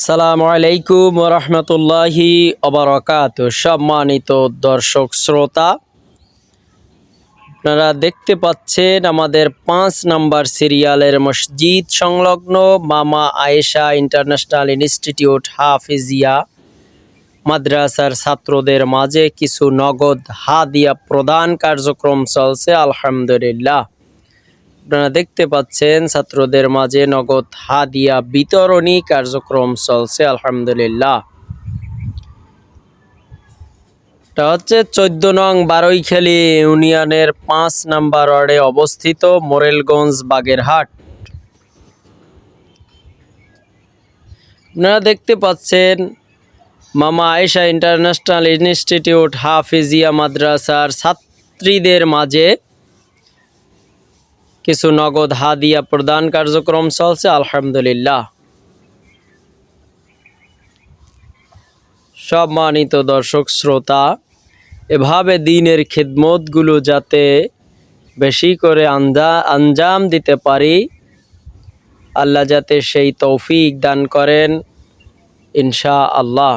আসসালামু আলাইকুম রহমতুল্লাহি অবরকাত সম্মানিত দর্শক শ্রোতা, আপনারা দেখতে পাচ্ছেন আমাদের পাঁচ নাম্বার সিরিয়ালের মসজিদ সংলগ্ন মামা আয়েশা ইন্টারন্যাশনাল ইনস্টিটিউট হাফিজিয়া। মাদ্রাসার ছাত্রদের মাঝে কিছু নগদ হাদিয়া প্রদান কার্যক্রম চলছে, আলহামদুলিল্লাহ। আপনারা দেখতে পাচ্ছেন, ছাত্রদের মাঝে নগদ হাদিয়া বিতরণী কার্যক্রম চলছে, আলহামদুলিল্লাহ। এটা হচ্ছে চোদ্দ নং বারৈখালী ইউনিয়নের পাঁচ নাম্বার ওয়ার্ডে অবস্থিত মোরেলগঞ্জ বাগেরহাট। আপনারা দেখতে পাচ্ছেন, মামা আয়েশা ইন্টারন্যাশনাল ইনস্টিটিউট হাফিজিয়া মাদ্রাসার ছাত্রীদের মাঝে কিছু নগদ হাদিয়া প্রদান কার্যক্রম চলছে, আলহামদুলিল্লাহ। সম্মানিত দর্শক, শ্রোতা, এভাবে দিনের খেদমতগুলো যাতে বেশি করে আঞ্জা আঞ্জাম দিতে পারি, আল্লাহ যাতে সেই তৌফিক দান করেন ইনশা আল্লাহ